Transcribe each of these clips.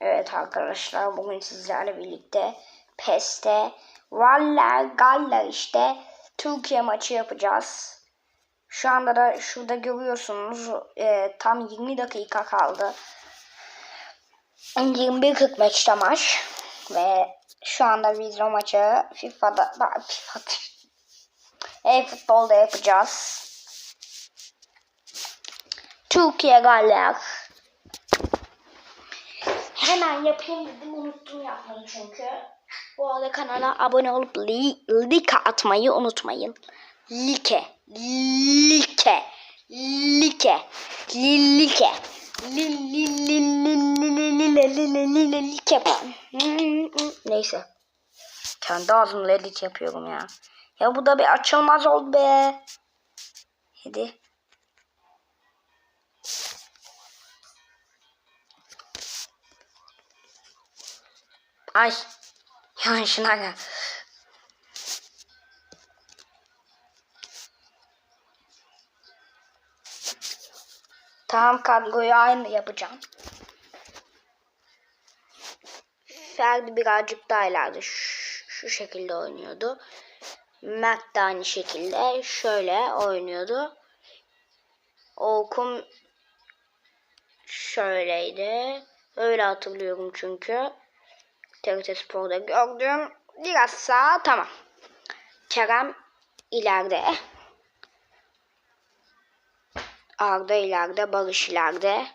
Evet arkadaşlar bugün sizlerle birlikte PES'te Valler Galler işte Türkiye maçı yapacağız. Şu anda da şurada görüyorsunuz e, tam 20 dakika kaldı. 21.45'te maç ve şu anda biz o maçı FIFA'da FIFA'da e-futbolda yapacağız. Türkiye Galler hemen yapayım dedim unuttum yapmayı çünkü. Bu arada kanala abone olup li, like atmayı unutmayın. Like, like, like, like, like. Neyse. Kendi ağzımla edit yapıyorum ya. Ya bu da bir açılmaz oldu be. Hadi. Ay. Yanlışına gel. Tamam kadroyu aynı yapacağım. Ferdi birazcık daha ileride şu, şu şekilde oynuyordu. Mert de aynı şekilde şöyle oynuyordu. Orkun şöyleydi. Öyle hatırlıyorum çünkü. TRT Spor'da gördüm. Biraz sağ tamam. Kerem ileride. Arda ileride. Barış ileride.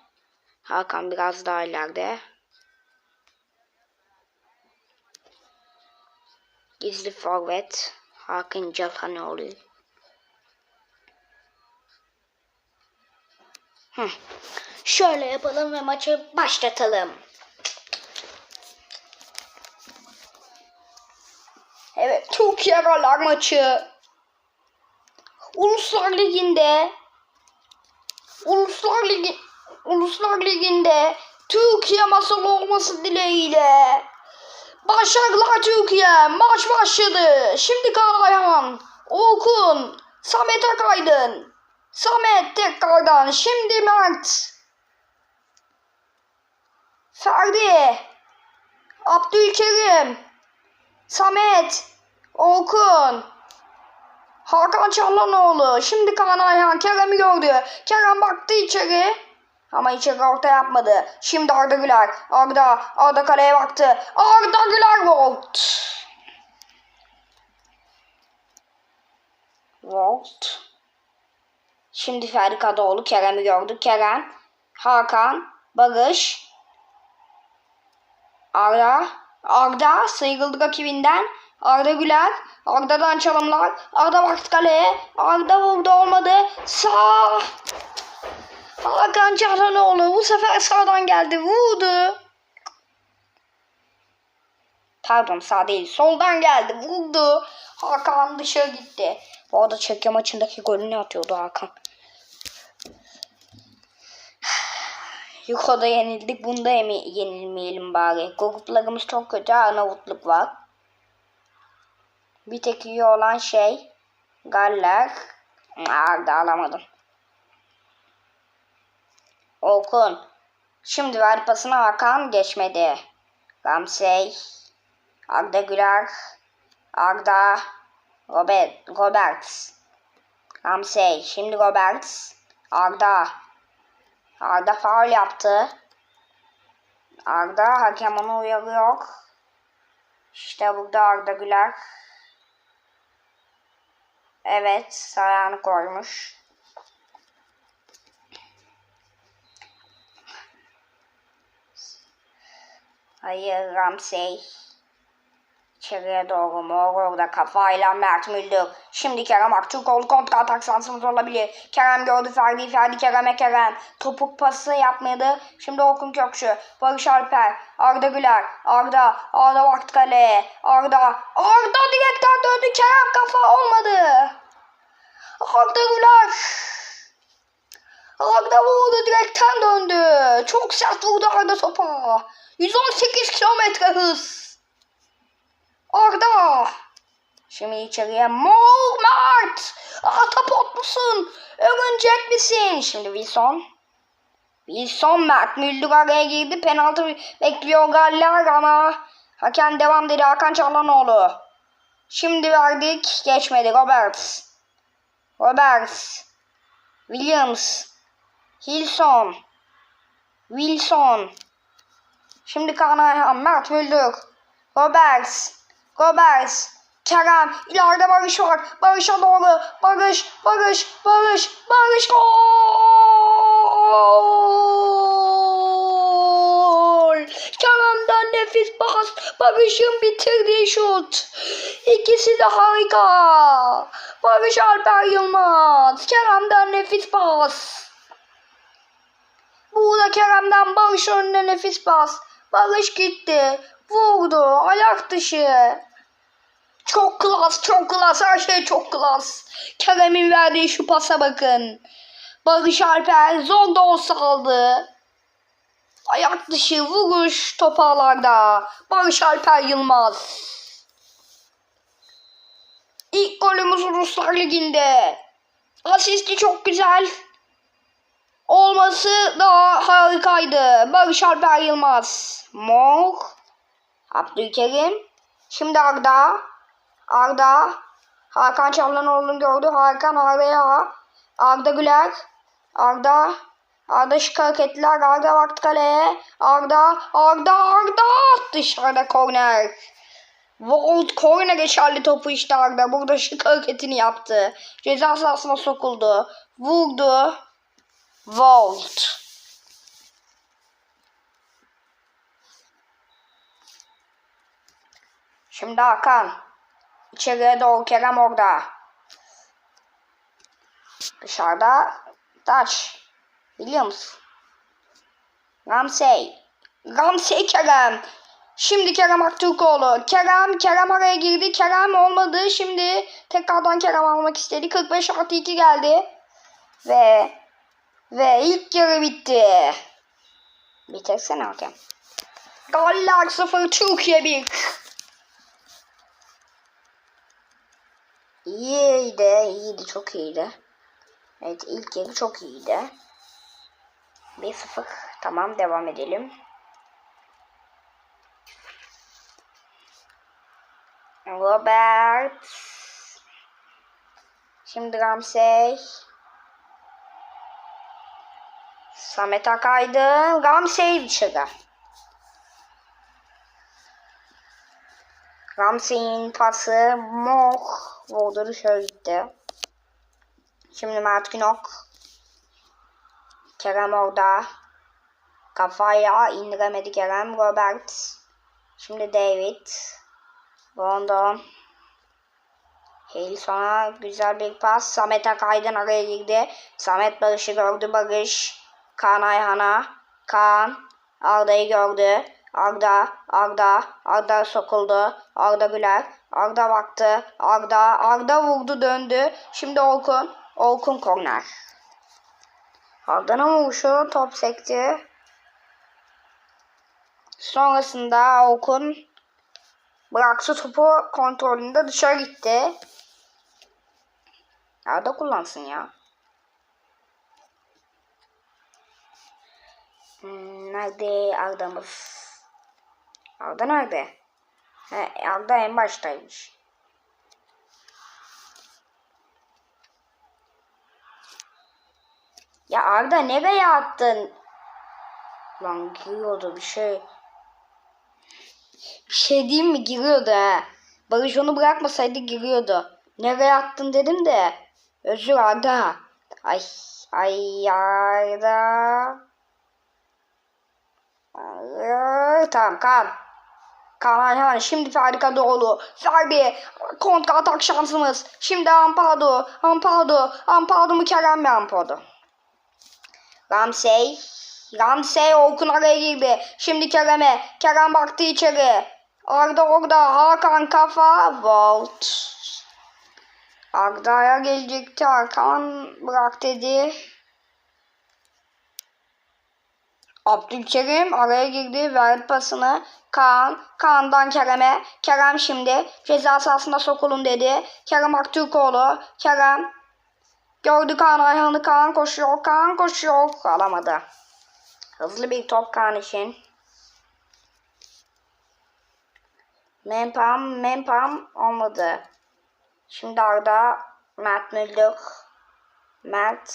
Hakan biraz daha ileride. Gizli forvet. Hakan Calhanoğlu. Şöyle yapalım ve maçı başlatalım. Evet, Türkiye Galler maçı. Uluslar Ligi'nde Uluslar Ligi Uluslar Ligi'nde Türkiye masalı olması dileğiyle Başarılar Türkiye. Maç başladı. Şimdi Kaan Ayhan, Orkun, Samet Akaydın. Samet tekrardan. Şimdi Mert. Ferdi. Abdülkerim. Samet. Orkun. Hakan Çalhanoğlu. Şimdi Kaan Ayhan Kerem'i gördü. Kerem baktı içeri. Ama içeri orta yapmadı. Şimdi Arda Güler. Arda. Arda kaleye baktı. Arda Güler Volt. Volt. Şimdi Ferdi Kadıoğlu Kerem'i gördü. Kerem. Hakan. Barış. Arda. Arda sıyrıldı rakibinden. Arda Güler. Arda'dan çalımlar. Arda baktı kaleye. Arda vurdu olmadı. Sağ. Hakan Çalhanoğlu bu sefer sağdan geldi. Vurdu. Pardon sağ değil. Soldan geldi. Vurdu. Hakan dışarı gitti. Bu arada Çekya maçındaki golünü atıyordu Hakan. Yukarıda yenildik. Bunda yenilmeyelim bari. Gruplarımız çok kötü. Arnavutluk var. Bir tek iyi olan şey Galler. Arda alamadım. Orkun. Şimdi ver pasını Hakan geçmedi. Ramsey. Arda Güler. Arda. Robert. Roberts. Ramsey. Şimdi Roberts. Arda. Arda faul yaptı. Arda hakem onu uyarıyor. İşte burada Arda Güler. Evet, ayağını koymuş. Hayır Ramsey. İçeriye doğru mor orada kafayla Mert Müldür. Şimdi Kerem Aktürkoğlu kontra atak şansımız olabilir. Kerem gördü Ferdi. Ferdi Kerem'e Kerem. Topuk pası yapmadı. Şimdi Orkun Kökçü. Barış Alper. Arda Güler. Arda. Arda baktı kaleye. Arda. Arda direkten döndü. Kerem kafa olmadı. Arda Güler. Arda vurdu direkten döndü. Çok sert vurdu Arda topa. 118 kilometre hız. Arda. Şimdi içeriye Mor Mert. Atapot musun? Övünecek misin? Şimdi Wilson. Wilson Mert Müldür araya girdi. Penaltı bekliyor Galler ama hakem devam dedi Hakan Çalhanoğlu. Şimdi verdik. Geçmedi. Roberts. Roberts. Williams. Hilson. Wilson. Şimdi Kaan Ayhan. Mert Müldür. Roberts. Roberts. Kerem. ileride Barış var. Barış'a doğru. Barış. Barış. Barış. Barış. Gol. Kerem'den nefis pas. Barış'ın bitirdiği şut. İkisi de harika. Barış Alper Yılmaz. Kerem'den nefis pas. Burada Kerem'den Barış önüne nefis pas. Barış gitti. Vurdu. Ayak dışı. Çok klas, çok klas. Her şey çok klas. Kerem'in verdiği şu pasa bakın. Barış Alper zor da olsa aldı. Ayak dışı vuruş toparlarda. Barış Alper Yılmaz. İlk golümüz Ruslar Ligi'nde. Asisti çok güzel. Olması da harikaydı. Barış Alper Yılmaz. Mor. Abdülkerim. Şimdi Arda. Arda. Hakan Çalhanoğlu'nu gördü. Hakan Arda'ya. Arda Güler. Arda. Arda şık hareketler. Arda baktı kaleye. Arda. Arda. Arda. Dışarıda korner. Volt korner geçerli topu işte Arda. Burada şık hareketini yaptı. Ceza sahasına sokuldu. Vurdu. Volt. Şimdi Hakan. İçeriye doğru Kerem orada. Dışarıda Taç. Williams. Ramsey. Ramsey Kerem. Şimdi Kerem Aktürkoğlu. Kerem, Kerem araya girdi. Kerem olmadı. Şimdi tekrardan Kerem almak istedi. 45 artı 2 geldi. Ve ve ilk yarı bitti. Bitersene hakem. Galler 0 Türkiye 1. İyiydi, iyiydi, çok iyiydi. Evet, ilk yarı çok iyiydi. 1-0. Tamam, devam edelim. Robert. Şimdi Ramsey. Samet Akaydın. Ramsey dışarı. Ramsey'in pası Moh dışarı gitti. Şimdi Mert Günok. Kerem orada. Kafaya indiremedi Kerem. Robert. Şimdi David. Rondon. Hale sonra güzel bir pas. Samet Akaydın araya girdi. Samet Barış'ı gördü. Barış. Kaan Ayhan'a. Kaan. Arda'yı gördü. Arda. Arda. Arda sokuldu. Arda Güler. Arda baktı. Arda. Arda vurdu döndü. Şimdi Orkun. Orkun korner. Arda'nın vuruşu top sekti. Sonrasında Orkun bıraktı topu kontrolünde dışarı gitti. Arda kullansın ya. Hmm, nerede Arda'mız? Arda nerede? He, Arda en baştaymış. Ya Arda nereye attın? Lan giriyordu bir şey. Bir şey diyeyim mi? Giriyordu ha. Barış onu bırakmasaydı giriyordu. Nereye attın dedim de. Özür Arda. Ay ay Arda. Ay, Tamam kan. Kaan Ayhan şimdi Ferdi doğru. Ferdi kontra atak şansımız. Şimdi Ampado. Ampado. Ampado mu Kerem mi Ampado? Ramsey. Ramsey Orkun araya girdi. Şimdi Kerem'e. Kerem baktı içeri. Arda orada. Hakan kafa. Volt. Arda'ya gelecekti. Hakan bırak dedi. Abdülkerim araya girdi. Verdi pasını. Kaan. Kaan'dan Kerem'e. Kerem şimdi ceza sahasına sokulun dedi. Kerem Aktürkoğlu. Kerem Gördü Kaan Ayhan'ı. Kaan koşuyor. Kaan koşuyor. Alamadı. Hızlı bir top Kaan için. Mempam, Mempam olmadı. Şimdi Arda, Mert Müldür, Mert,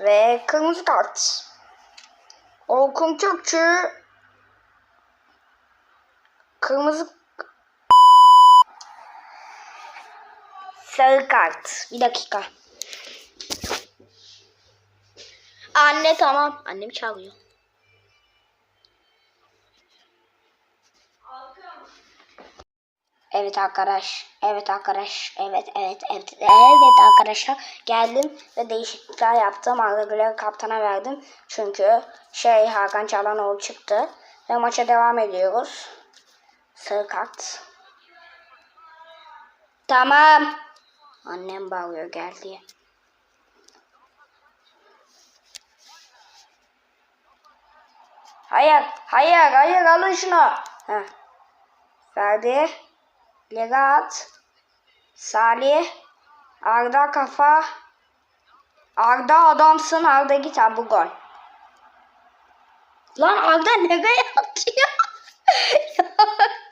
ve kırmızı kart. Orkun Kökçü, kırmızı sarı kart. Bir dakika. Anne tamam. Annem çağırıyor. Evet arkadaş. Evet arkadaş. Evet evet evet. Evet arkadaşlar. Geldim ve değişiklikler yaptım. Arda Güler'i kaptana verdim. Çünkü şey Hakan Çalhanoğlu çıktı. Ve maça devam ediyoruz. Sarı. Tamam. Annem bağırıyor gel diye. Hayır, hayır, hayır alın şunu. Heh. Ferdi, Legat, Salih, Arda kafa, Arda adamsın, Arda git ha bu gol. Lan Arda nereye atıyor? ya.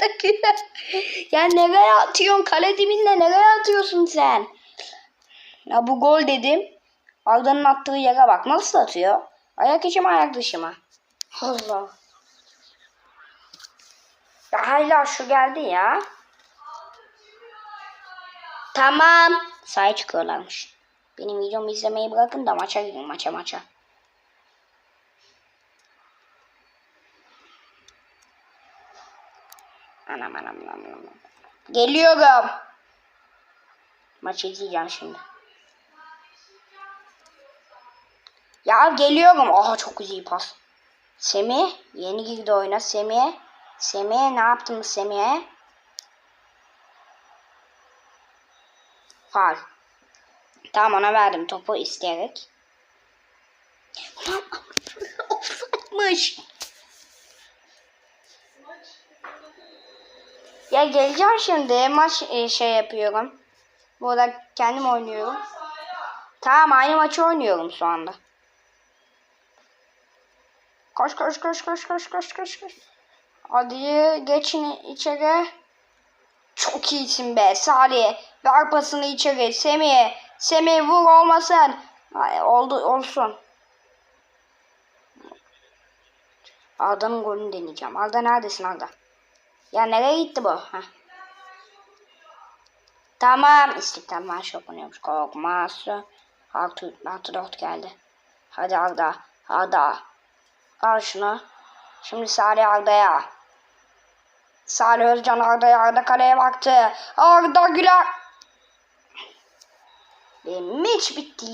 Ya nereye atıyorsun? Kale dibinde nereye atıyorsun sen? Ya bu gol dedim. Arda'nın attığı yere bak. Nasıl atıyor? Ayak içi mi ayak dışı mı? Allah. Ya hala şu geldi ya. Tamam. Sahaya çıkıyorlarmış. Benim videomu izlemeyi bırakın da maça gidin maça maça. Anam anam anam anam. Geliyorum. Maçı izleyeceğim şimdi. Ya geliyorum. Aha çok güzel pas. Semih yeni girdi oyuna. Semih. Semih ne yaptın Semih'e? Fal. Tamam ona verdim topu isteyerek. Offside'mış. Ya geleceğim şimdi maç e, şey yapıyorum. Bu arada kendim oynuyorum. Tamam aynı maçı oynuyorum şu anda. Koş koş koş koş koş koş koş koş. Hadi geçin içeri. Çok iyisin be Salih. Ver pasını içeri. Semih. Semih vur olmasın. Ay, oldu olsun. Arda'nın golünü deneyeceğim. Arda neredesin Arda? Ya nereye gitti bu? Heh. Tamam. İstiklal Marşı okunuyormuş. Korkmaz. Artı, artı dört geldi. Hadi Arda. Arda. Al şunu. Şimdi Salih Arda'ya. Salih Özcan Arda'ya. Arda kaleye baktı. Arda Güler. Ve maç bitti.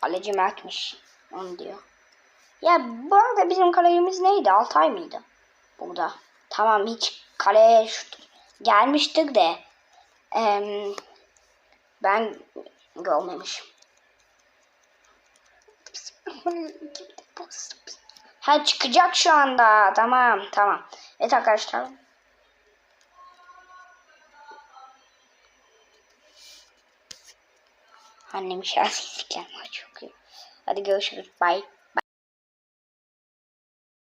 Kaleci Mert'miş. Onu diyor. Ya bu arada bizim kalecimiz neydi? Altay mıydı? Burada. Tamam hiç kaleye şut gelmiştik de. em, ben görmemişim. Ha çıkacak şu anda. Tamam tamam. Evet arkadaşlar. Annem şahsi var çok iyi. Hadi görüşürüz. Bye.